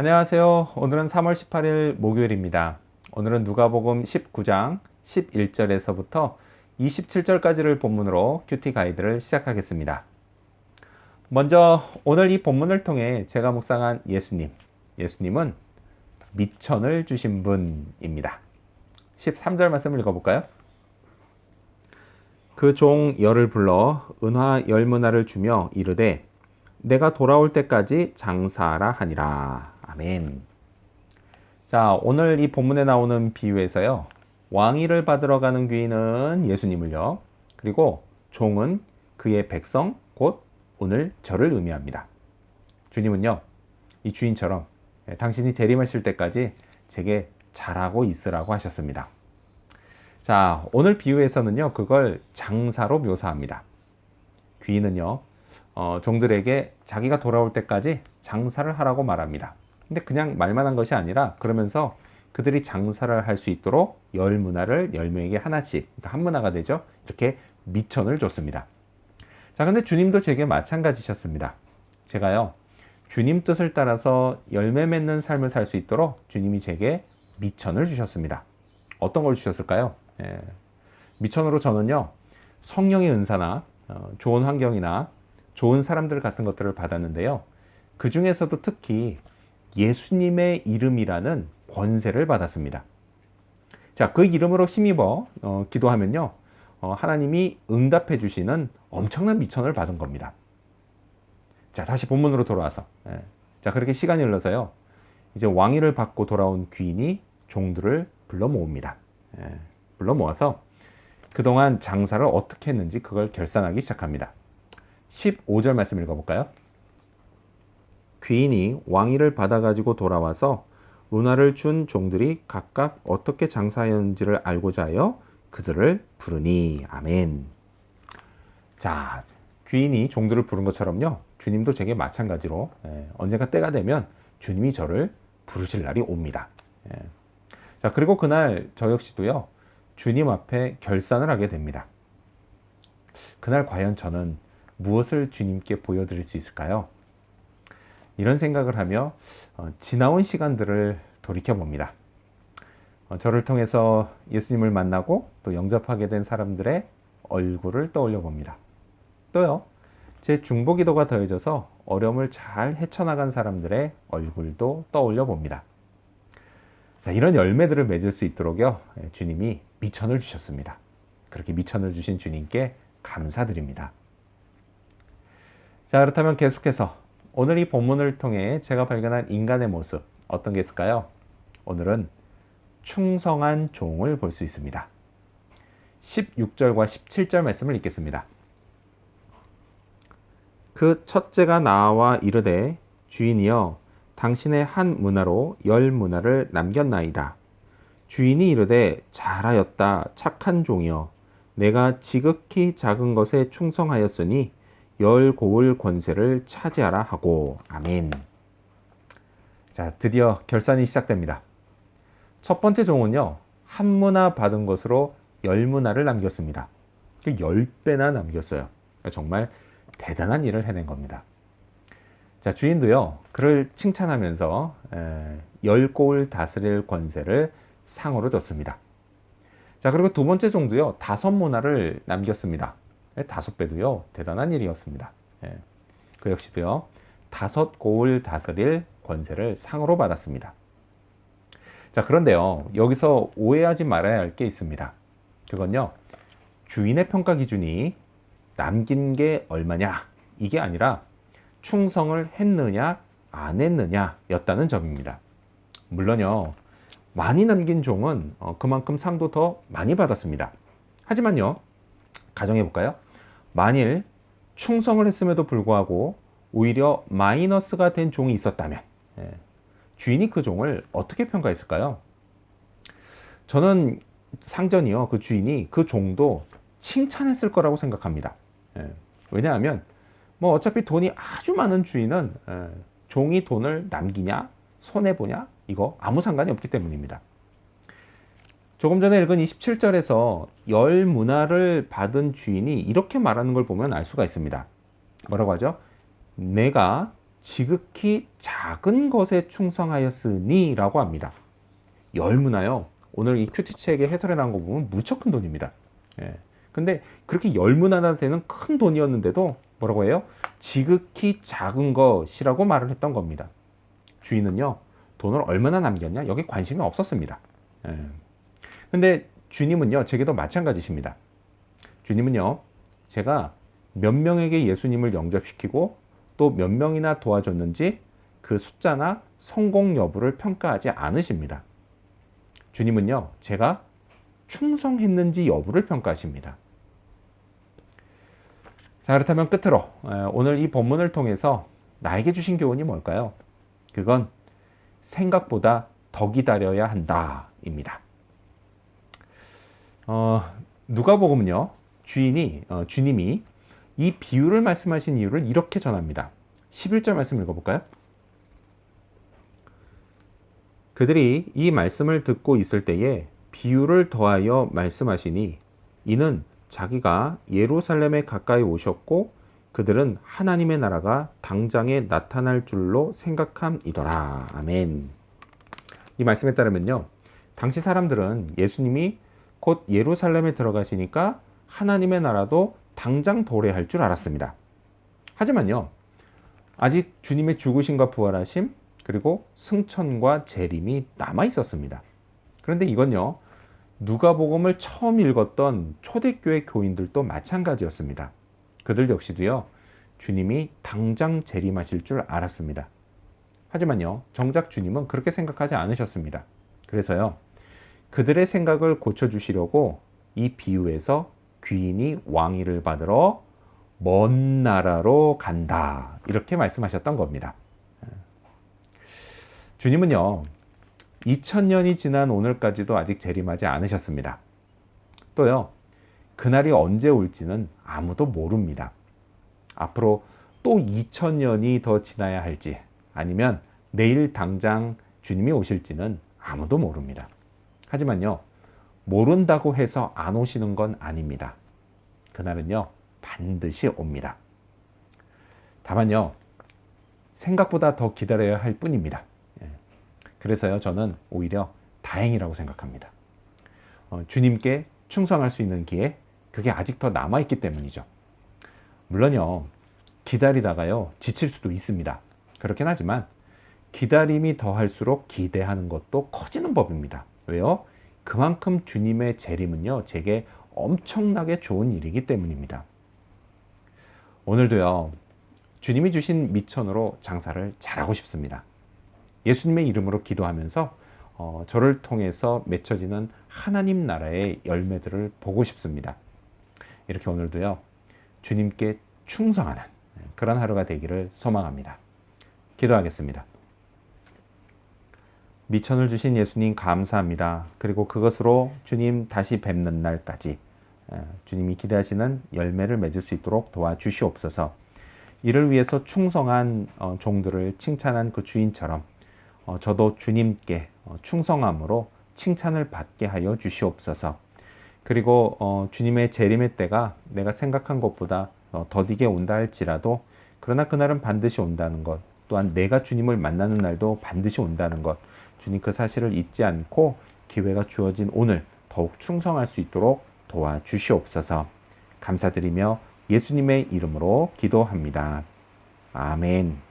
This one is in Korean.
안녕하세요. 오늘은 3월 18일 목요일입니다. 오늘은 누가복음 19장 11절에서부터 27절까지를 본문으로 큐티 가이드를 시작하겠습니다. 먼저 오늘 이 본문을 통해 제가 묵상한 예수님. 예수님은 미천을 주신 분입니다. 13절 말씀을 읽어볼까요? 그 종 열을 불러 은화 열 문화를 주며 이르되 내가 돌아올 때까지 장사하라 하니라. 아멘. 자, 오늘 이 본문에 나오는 비유에서요. 왕위를 받으러 가는 귀인은 예수님을요. 그리고 종은 그의 백성, 곧 오늘 저를 의미합니다. 주님은요. 이 주인처럼 예, 당신이 재림하실 때까지 제게 잘하고 있으라고 하셨습니다. 자, 오늘 비유에서는요, 그걸 장사로 묘사합니다. 귀인은요, 어, 종들에게 자기가 돌아올 때까지 장사를 하라고 말합니다. 근데 그냥 말만 한 것이 아니라 그러면서 그들이 장사를 할 수 있도록 열 문화를 열 명에게 하나씩, 그러니까 한 문화가 되죠. 이렇게 미천을 줬습니다. 자, 근데 주님도 제게 마찬가지셨습니다. 제가요, 주님 뜻을 따라서 열매 맺는 삶을 살 수 있도록 주님이 제게 미천을 주셨습니다. 어떤 걸 주셨을까요? 예, 미천으로 저는요, 성령의 은사나 어, 좋은 환경이나 좋은 사람들 같은 것들을 받았는데요. 그 중에서도 특히 예수님의 이름이라는 권세를 받았습니다. 자, 그 이름으로 힘입어 어, 기도하면요. 어, 하나님이 응답해 주시는 엄청난 미천을 받은 겁니다. 자, 다시 본문으로 돌아와서. 예. 자, 그렇게 시간이 흘러서요. 이제 왕위를 받고 돌아온 귀인이 종들을 불러 모읍니다. 예. 불러 모아서 그동안 장사를 어떻게 했는지 그걸 결산하기 시작합니다. 15절 말씀 읽어볼까요? 귀인이 왕위를 받아가지고 돌아와서 은화를 준 종들이 각각 어떻게 장사하였는지를 알고자 하여 그들을 부르니 아멘. 자, 귀인이 종들을 부른 것처럼요. 주님도 제게 마찬가지로 예, 언젠가 때가 되면 주님이 저를 부르실 날이 옵니다. 예. 자, 그리고 그날 저 역시도요. 주님 앞에 결산을 하게 됩니다. 그날 과연 저는 무엇을 주님께 보여드릴 수 있을까요? 이런 생각을 하며 어, 지나온 시간들을 돌이켜 봅니다. 어, 저를 통해서 예수님을 만나고 또 영접하게 된 사람들의 얼굴을 떠올려 봅니다. 또요, 제 중보 기도가 더해져서 어려움을 잘 헤쳐나간 사람들의 얼굴도 떠올려 봅니다. 자, 이런 열매들을 맺을 수 있도록요, 예, 주님이 미천을 주셨습니다. 그렇게 미천을 주신 주님께 감사드립니다. 자, 그렇다면 계속해서 오늘 이 본문을 통해 제가 발견한 인간의 모습 어떤 게 있을까요? 오늘은 충성한 종을 볼 수 있습니다. 16절과 17절 말씀을 읽겠습니다. 그 첫째가 나와 이르되 주인이여 당신의 한 문화로 열 문화를 남겼나이다. 주인이 이르되 잘하였다 착한 종이여 내가 지극히 작은 것에 충성하였으니 열 고을 권세를 차지하라 하고 아멘. 자, 드디어 결산이 시작됩니다. 첫 번째 종은요. 한 문화 받은 것으로 열 문화를 남겼습니다. 그열 배나 남겼어요. 정말 대단한 일을 해낸 겁니다. 자, 주인도요. 그를 칭찬하면서 열 고을 다스릴 권세를 상으로 줬습니다. 자, 그리고 두 번째 종도요. 다섯 문화를 남겼습니다. 다섯 배도요 대단한 일이었습니다. 예. 그 역시도요 다섯 고을 다스릴 권세를 상으로 받았습니다. 자 그런데요 여기서 오해하지 말아야 할 게 있습니다. 그건요 주인의 평가 기준이 남긴 게 얼마냐 이게 아니라 충성을 했느냐 안 했느냐였다는 점입니다. 물론요 많이 남긴 종은 어, 그만큼 상도 더 많이 받았습니다. 하지만요 가정해 볼까요? 만일 충성을 했음에도 불구하고 오히려 마이너스가 된 종이 있었다면 예, 주인이 그 종을 어떻게 평가했을까요? 저는 상전이요 그 주인이 그 종도 칭찬했을 거라고 생각합니다. 예, 왜냐하면 뭐 어차피 돈이 아주 많은 주인은 예, 종이 돈을 남기냐 손해 보냐 이거 아무 상관이 없기 때문입니다. 조금 전에 읽은 27절에서 열 문화를 받은 주인이 이렇게 말하는 걸 보면 알 수가 있습니다. 뭐라고 하죠? 내가 지극히 작은 것에 충성하였으니 라고 합니다. 열무나요. 오늘 이 큐티 책의 해설에 나온 거 보면 무척 큰 돈입니다. 예. 근데 그렇게 열무나나 되는 큰 돈이었는데도 뭐라고 해요? 지극히 작은 것이라고 말을 했던 겁니다. 주인은요, 돈을 얼마나 남겼냐? 여기 관심이 없었습니다. 예. 근데 주님은요, 제게도 마찬가지십니다. 주님은요, 제가 몇 명에게 예수님을 영접시키고 또 몇 명이나 도와줬는지 그 숫자나 성공 여부를 평가하지 않으십니다. 주님은요, 제가 충성했는지 여부를 평가하십니다. 자, 그렇다면 끝으로 오늘 이 본문을 통해서 나에게 주신 교훈이 뭘까요? 그건 생각보다 더 기다려야 한다입니다. 어, 누가복음은요 주인이 어, 주님이 이 비유를 말씀하신 이유를 이렇게 전합니다. 11절 말씀 읽어볼까요? 그들이 이 말씀을 듣고 있을 때에 비유를 더하여 말씀하시니 이는 자기가 예루살렘에 가까이 오셨고 그들은 하나님의 나라가 당장에 나타날 줄로 생각함이더라. 아멘. 이 말씀에 따르면요. 당시 사람들은 예수님이 곧 예루살렘에 들어가시니까 하나님의 나라도 당장 도래할 줄 알았습니다. 하지만요. 아직 주님의 죽으심과 부활하심 그리고 승천과 재림이 남아 있었습니다. 그런데 이건요. 누가복음을 처음 읽었던 초대교회 교인들도 마찬가지였습니다. 그들 역시도요. 주님이 당장 재림하실 줄 알았습니다. 하지만요. 정작 주님은 그렇게 생각하지 않으셨습니다. 그래서요. 그들의 생각을 고쳐 주시려고 이 비유에서 귀인이 왕위를 받으러 먼 나라로 간다. 이렇게 말씀하셨던 겁니다. 주님은요, 2000년이 지난 오늘까지도 아직 재림하지 않으셨습니다. 또요, 그날이 언제 올지는 아무도 모릅니다. 앞으로 또 2000년이 더 지나야 할지, 아니면 내일 당장 주님이 오실지는 아무도 모릅니다. 하지만요, 모른다고 해서 안 오시는 건 아닙니다. 그날은요, 반드시 옵니다. 다만요, 생각보다 더 기다려야 할 뿐입니다. 예. 그래서요, 저는 오히려 다행이라고 생각합니다. 어, 주님께 충성할 수 있는 기회, 그게 아직 더 남아있기 때문이죠. 물론요, 기다리다가요, 지칠 수도 있습니다. 그렇긴 하지만, 기다림이 더할수록 기대하는 것도 커지는 법입니다. 왜요? 그만큼 주님의 재림은요, 제게 엄청나게 좋은 일이기 때문입니다. 오늘도요, 주님이 주신 미천으로 장사를 잘하고 싶습니다. 예수님의 이름으로 기도하면서 어, 저를 통해서 맺혀지는 하나님 나라의 열매들을 보고 싶습니다. 이렇게 오늘도요, 주님께 충성하는 그런 하루가 되기를 소망합니다. 기도하겠습니다. 미천을 주신 예수님 감사합니다. 그리고 그것으로 주님 다시 뵙는 날까지 주님이 기대하시는 열매를 맺을 수 있도록 도와주시옵소서. 이를 위해서 충성한 어, 종들을 칭찬한 그 주인처럼 어, 저도 주님께 어, 충성함으로 칭찬을 받게 하여 주시옵소서. 그리고 주님의 재림의 때가 내가 생각한 것보다 더디게 온다 할지라도 그러나 그날은 반드시 온다는 것 또한 내가 주님을 만나는 날도 반드시 온다는 것 주님 그 사실을 잊지 않고 기회가 주어진 오늘 더욱 충성할 수 있도록 도와주시옵소서 감사드리며 예수님의 이름으로 기도합니다. 아멘.